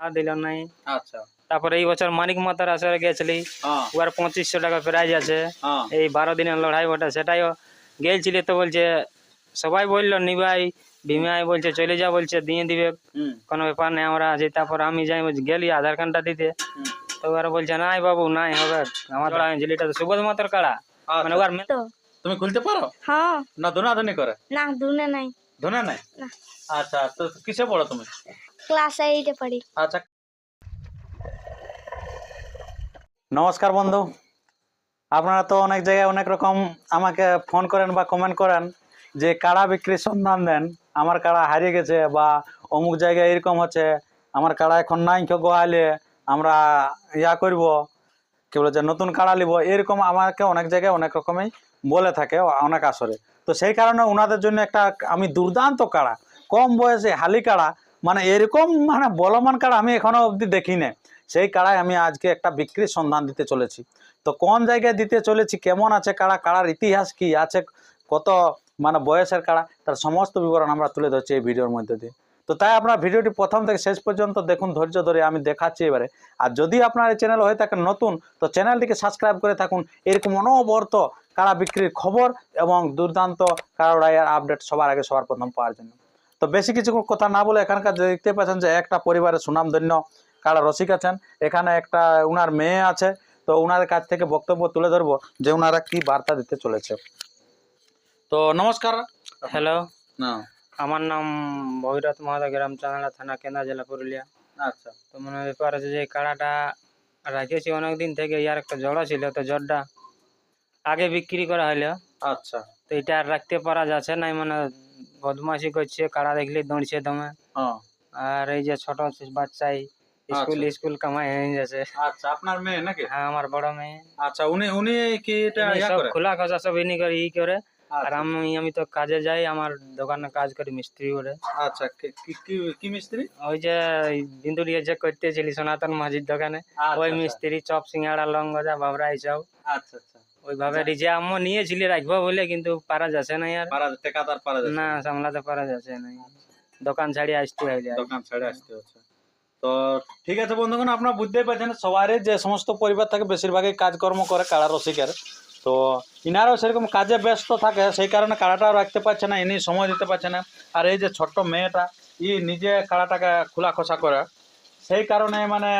আর দিল নাই। আচ্ছা। তারপরে এই বছর মানিক মাতার আসরে গেছিলি। হ্যাঁ। ওর পঁচিশশো টাকা প্রাইজ আছে। হ্যাঁ। এই বারো দিনের লড়াই ওটা সেটাইও গেলছিলি তো বলছে সবাই বলল নিবাই ভীমাই বলছে চলে যা বলছে দিয়ে দিবে। কোনো ব্যাপার নেই আমরা আছি। তারপর আমি যাই গেলি আধার কার্ডটা দিতে। তো ওরা বলছে নাই বাবু নাই হবে। আমার তো ঝিলিটা তো সুবোধ মাতার কাড়া। মানে আচ্ছা, ওর তো। তুমি খুলতে পারো? হ্যাঁ। না ধুনাধুনি করে? না দুনে নাই। ধুনে নাই? আচ্ছা তো কিসে পড়ো তুমি? ক্লাস এইটে পড়ি। আচ্ছা। নমস্কার বন্ধু। আপনারা তো অনেক জায়গায় অনেক রকম আমাকে ফোন করেন বা কমেন্ট করেন যে কাড়া বিক্রির সন্ধান দেন, আমার কাড়া হারিয়ে গেছে বা অমুক জায়গায় এরকম হচ্ছে, আমার কাড়া এখন নাই কেউ গোয়ালে, আমরা ইয়া করব, কি বলে যে নতুন কাড়া নিব, এরকম আমাকে অনেক জায়গায় অনেক রকমই বলে থাকে, অনেক আসরে। তো সেই কারণে ওনাদের জন্য একটা আমি দুর্দান্ত কাড়া, কম বয়সে হালি কাড়া মানে এরকম মানে বলমান কাড়া আমি এখনও অবধি দেখি না সেই কাড়ায় আমি আজকে একটা বিক্রির সন্ধান দিতে চলেছি। তো কোন জায়গায় দিতে চলেছি, কেমন আছে কাড়া, কাড়ার ইতিহাস কি, আছে কত মানে বয়সের কাড়া, তার সমস্ত বিবরণ আমরা তুলে ধরছি এই ভিডিওর মধ্যে দিয়ে। তো তাই আপনার ভিডিওটি প্রথম থেকে শেষ পর্যন্ত দেখুন, ধৈর্য ধরে আমি দেখাচ্ছি এবারে। আর যদি আপনার এই চ্যানেল হয়ে থাকে নতুন, তো চ্যানেলটিকে সাবস্ক্রাইব করে থাকুন। এরকম অনবরত কারা বিক্রির খবর এবং দুর্দান্ত লড়াইয়ের আপডেট সবার আগে সবার প্রথম পাওয়ার জন্য। তো বেশি কিছু কথা না বলে এখানকার দেখতে পাচ্ছেন যে একটা পরিবারের সুনামধন্য কারা রসিক আছেন। এখানে একটা উনার মেয়ে আছে তো উনাদের কাছ থেকে বক্তব্য তুলে ধরবো যে উনারা কি বার্তা দিতে চলেছে। তো নমস্কার। হ্যালো। না। আমার নাম ভৈরত মহাদা গ্রাম চাঁদা থানা কেন্দ্রা জেলা পুরুলিয়া। আচ্ছা। তো মানে ব্যাপার আছে যে কাড়াটা রাখেছি অনেক দিন থেকে ইয়ার একটা জড়া ছিল তো জড়টা আগে বিক্রি করা হলো। আচ্ছা। তো এটা আর রাখতে পারা যাচ্ছে না মানে বদমাশি করছে কারা দেখলে দৌড়ছে দমে আর এই যে ছোট বাচ্চাই স্কুল। স্কুল কামাই হয়ে যাচ্ছে আচ্ছা আপনার মেয়ে নাকি হ্যাঁ আমার বড় মেয়ে আচ্ছা উনি উনি কি এটা ইয়া করে খোলা খসা সব ইনি করে ই করে আর আমি আমি তো কাজে যাই আমার দোকানে কাজ করি মিস্ত্রি করে আচ্ছা কি- কি- মিস্ত্রি ওই যে বিন্দুরিয়া যে করতেছিলি সনাতন মাঝির দোকানে ওই মিস্ত্রি চপ সিঙ্গাড়া লঙ্গজা বাবরা এইসব আচ্ছা আচ্ছা ওইভাবে রিজে আম্মু নিয়েছিলি রাখব বলে কিন্তু পারা যাচ্ছে না আর পারা টেকাদার পারা যাচ্ছে। না সামলাতে পারা যাচ্ছে না দোকান ছাড়ি আসতে হইলে। দোকান ছেড়ে আসতে হচ্ছে। তো ঠিক আছে বন্ধুগণ আপনারা বুঝতেই পারছেন সবারই যে সমস্ত পরিবার থাকে বেশিরভাগই কাজকর্ম করে কাড়া রসিকের। তো ইনারও সেরকম কাজে ব্যস্ত থাকে সেই কারণে কাড়াটাও রাখতে পারছে না ইনি সময় দিতে পারছে না। আর এই যে ছোট্ট মেয়েটা ই নিজে কাড়াটাকে খোলা খোসা করে সেই কারণে মানে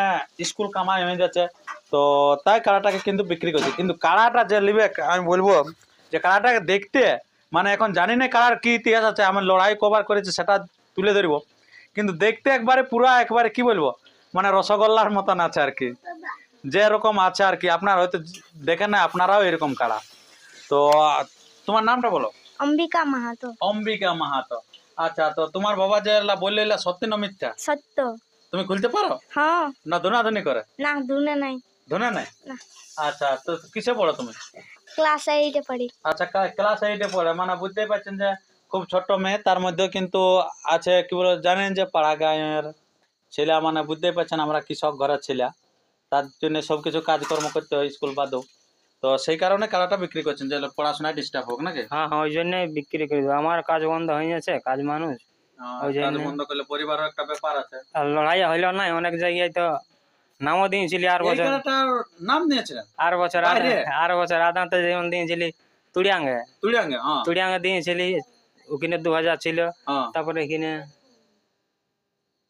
স্কুল কামাই হয়ে যাচ্ছে। তো তাই কাড়াটাকে কিন্তু বিক্রি করছে। কিন্তু কাড়াটা যে নিবে আমি বলব যে কাড়াটাকে দেখতে মানে এখন জানি না কাড়ার কি ইতিহাস আছে আমি লড়াই কভার করেছি সেটা তুলে ধরবো। কিন্তু দেখতে একবারে পুরা একবারে কি বলব মানে রসগোল্লার মতন আছে আর কি। যে রকম আছে আর কি আপনার হয়তো দেখেন না আপনারাও এরকম কাড়া তো তোমার নামটা বলো। অম্বিকা মাহাতো। অম্বিকা মাহাতো। আচ্ছা তো তোমার বাবা যে বললে সত্যি না মিথ্যা? সত্য। তুমি খুলতে পারো? হ্যাঁ। না ধুনাধুনি করে? না দুনে নাই। ধুনে নাই না। আচ্ছা তো কিসে পড়ো তুমি? ক্লাস এইটে পড়ি। আচ্ছা ক্লাস এইটে পড়ে মানে বুঝতেই পারছেন যে খুব ছোট্ট মেয়ে তার মধ্যে কিন্তু আছে কি বলে জানেন যে পাড়া গাঁয়ের ছেলে মানে বুঝতেই পারছেন আমরা কৃষক ঘরের ছেলে। তার জন্য সব কিছু কাজকর্ম করতে হয় স্কুল বাদেও। তো সেই কারণে কালাটা বিক্রি করছেন যে পড়াশোনায় ডিস্টার্ব হোক নাকি? হ্যাঁ হ্যাঁ ওই জন্যই বিক্রি করে দেবো। আমার কাজ বন্ধ হয়ে যাচ্ছে কাজ মানুষ। ওই কাজ বন্ধ করলে পরিবারের একটা ব্যাপার আছে। লড়াই হইল না অনেক জায়গায় তো নামও দিয়েছিলি আর এই বছর খেলাটার নাম নিয়েছিলেন আর বছর আদা- বাইরে? আর বছর আদাতে যেমন দিয়েছিলি তুড়িয়াঙ্গে তুলিয়াঙ্গে হ্যাঁ তুড়িয়াঙ্গে দিয়েছিলি ওখানে দু হাজার ছিল হ্যাঁ তারপরে এখানে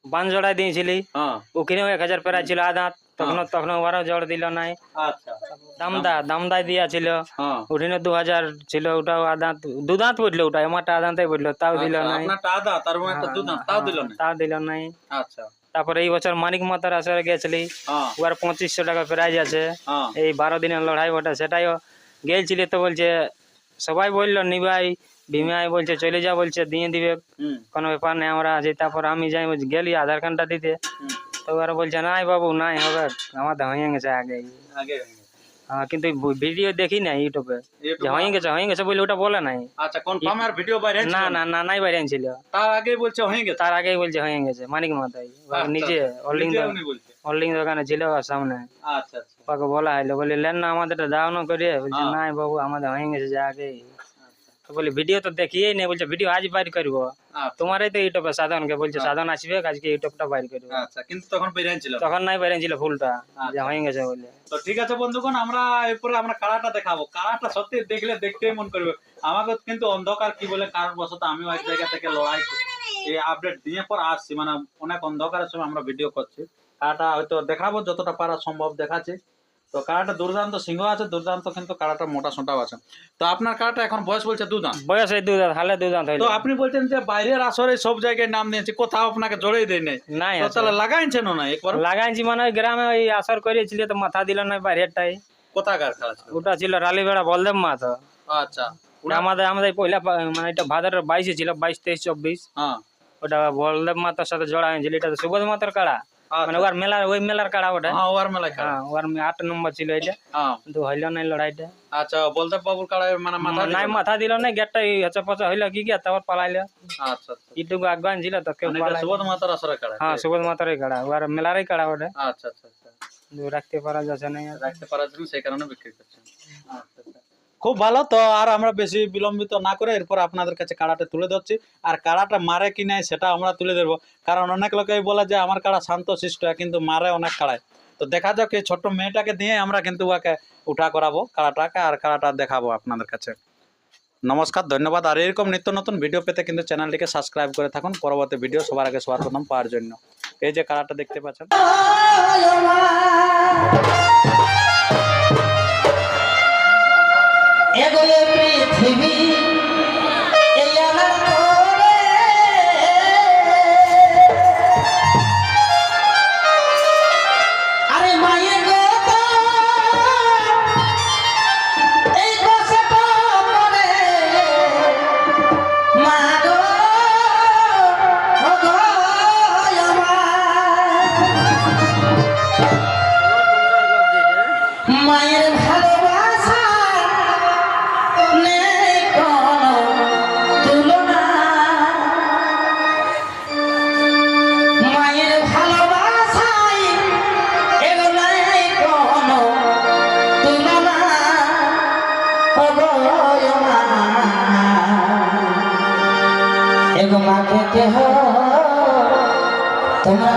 বানজোড়ায় দিয়েছিলি হ্যাঁ ওখানেও এক হাজার প্রায় ছিল আদাত তখন তখন ওরাও জোর দিল নাই আচ্ছা দামদা দামদাই দিয়া ছিল হ্যাঁ ওখানে দু হাজার ছিল ওটাও আদাত দু দাঁত পড়ল ওটা আমারটা আদাঁতে পড়ল তাও দিল আচ্ছা, নাই আপনারটা আদা তার মানে একটা দুধ তাও দিল না তাও দিল নাই আচ্ছা তারপরে এই বছর মানিক মাতার আসরে গেছিলি। হ্যাঁ। ওর পঁচিশশো টাকা প্রাইজ আছে। হ্যাঁ। এই বারো দিনের লড়াই ওটা সেটাইও গেলছিলি তো বলছে সবাই বলল নিবাই ভীমাই বলছে চলে যা বলছে দিয়ে দিবে। কোনো ব্যাপার নেই আমরা আছি তারপর আমি যাই গেলি আধার কার্ডটা দিতে। তো ওরা বলছে নাই বাবু নাই হবে আমাদের হয়ে গেছে আগে আগে হ্যাঁ কিন্তু ভিডিও দেখি না ইউটিউবে যে হয়ে গেছে হয়ে গেছে বলে ওটা বলে নাই। আচ্ছা কনফার্ম আর ভিডিও বাইরে না না না নাই বাইরে ছিল তার আগে বলছে হয়ে গেছে তার আগেই বলছে হয়ে গেছে মানিক মাতাই। আচ্ছা, নিজে হোল্ডিং অলিং হোল্ডিং দোকানে ছিল সামনে। আচ্ছা আচ্ছা। বলা হইল বলে লেন না আমাদেরটা দাও না করে বলছে হ্যাঁ। নাই বাবু আমাদের হয়ে গেছে যে আগে তো বলি ভিডিও তো দেখিয়েই নেই বলছে ভিডিও আজ বাইর করব। আচ্ছা, তোমারই তো ইউটিউবে সাধনকে বলছে হ্যাঁ। সাধন আসবে আজকে ইউটিউবটা বাইর করব। আচ্ছা কিন্তু তখন বেরিয়ে ছিল? তখন নাই বেরিয়েছিল ফুলটা যে আচ্ছা। হয়ে গেছে বলে। তো ঠিক আছে বন্ধুগণ আমরা এরপরে আমরা কাড়াটা দেখাবো। কাড়াটা সত্যি দেখলে দেখতেই মন করবে। আমাকে কিন্তু অন্ধকার কি বলে কারণ বশত আমি ওই জায়গা থেকে লড়াই এই আপডেট দিয়ে পর আসছি মানে অনেক অন্ধকারের সময় আমরা ভিডিও করছি। কাড়াটা হয়তো দেখাবো যতটা পারা সম্ভব দেখাচ্ছি। তো কাড়াটা দুর্দান্ত সিংহ আছে দুর্দান্ত কিন্তু কাড়াটা মোটা সোটাও আছে। তো আপনার কাড়াটা এখন বয়স বলছে দুদান? বয়স এই দুধ হালে হইল তো আপনি বলছেন যে বাইরের আসরে সব জায়গায় নাম নিয়েছি কোথাও আপনাকে জড়েই দেয় নাই। নাই তো। তাহলে লাগাইছেন না একবার লাগাইছি মানে ওই গ্রামে ওই আসর করেছিল তো মাথা দিল না বাইরেরটাই। কোথাকার খেলা ছিল ওটা ছিল রালীবেড়া বলদেব মাথা আচ্ছা। আমাদের আমাদের পয়লা মানে এটা ভাদরের বাইশে ছিল বাইশ তেইশ চব্বিশ। হ্যাঁ। ওটা বলদেব মাতার সাথে জড়া হয়েছিল এটা তো সুবোধ মাতার কাড়া মানে ওর মেলার ওই মেলার কাড়া ওটা হ্যাঁ ওয়ার মেলা খেলা হ্যাঁ ওর মে- আট নম্বর ছিল এটা হ্যাঁ কিন্তু হইল নাই লড়াইটা আচ্ছা বলতে বাবুর কাড়ায় মানে মাথা নাই দিল না? মাথা দিল না গেটটা হচ্ছে পচা হইল কি গিয়া তারপর পালাইলো আচ্ছা আচ্ছা ইটুকু আগান ছিল তো কেউ মানে এটা পালাই সুবোধ মাতার আসরে কাড়া হ্যাঁ সুবোধ মাতারই কাড়া ওর মেলারই কাড়া ওটা আচ্ছা আচ্ছা আচ্ছা কিন্তু রাখতে পারা যাচ্ছে না আর। রাখতে পারার জন্য সেই কারণে বিক্রি করছেন আচ্ছা, আচ্ছা। খুব ভালো তো, আর আমরা বেশি বিলম্বিত না করে এরপর আপনাদের কাছে কাড়াটা তুলে ধরছি। আর কাড়াটা মারে কি নাই সেটা আমরা তুলে ধরবো। কারণ অনেক লোকেই বলে যে, আমার কাড়া শান্ত, শিষ্ট, কিন্তু মারে অনেক কাড়ায়। তো দেখা যাক, এই ছোট্ট মেয়েটাকে দিয়ে আমরা কিন্তু ওকে উঠা করাবো কাড়াটাকে আর কাড়াটা দেখাবো আপনাদের কাছে। নমস্কার, ধন্যবাদ। আর এরকম নিত্য নতুন ভিডিও পেতে কিন্তু চ্যানেলটিকে সাবস্ক্রাইব করে থাকুন। পরবর্তী ভিডিও সবার আগে সবার প্রথম পাওয়ার জন্য। এই যে কাড়াটা দেখতে পাচ্ছেন। এগোলে পৃথিবী কেহ তোমরা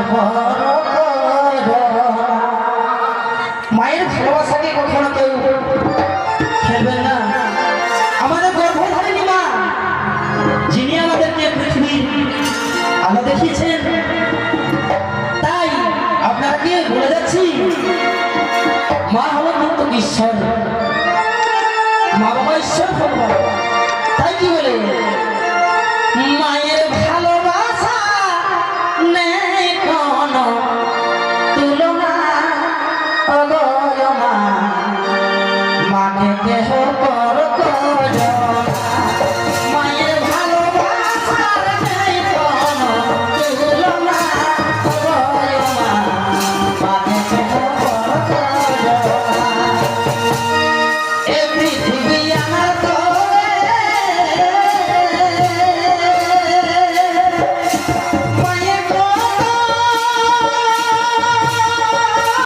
মায়ের ভালোবাসাকে কখনো কেউ খেলবেন না। আমাদের গর্ভধারিণী মা, যিনি আমাদেরকে পৃথিবীর আলো দেখিয়েছেন, তাই আপনাকে বলে যাচ্ছি, মা হলো মুক্ত ঈশ্বর। মা বাবা ঈশ্বর তাই কি বলে? মায়ের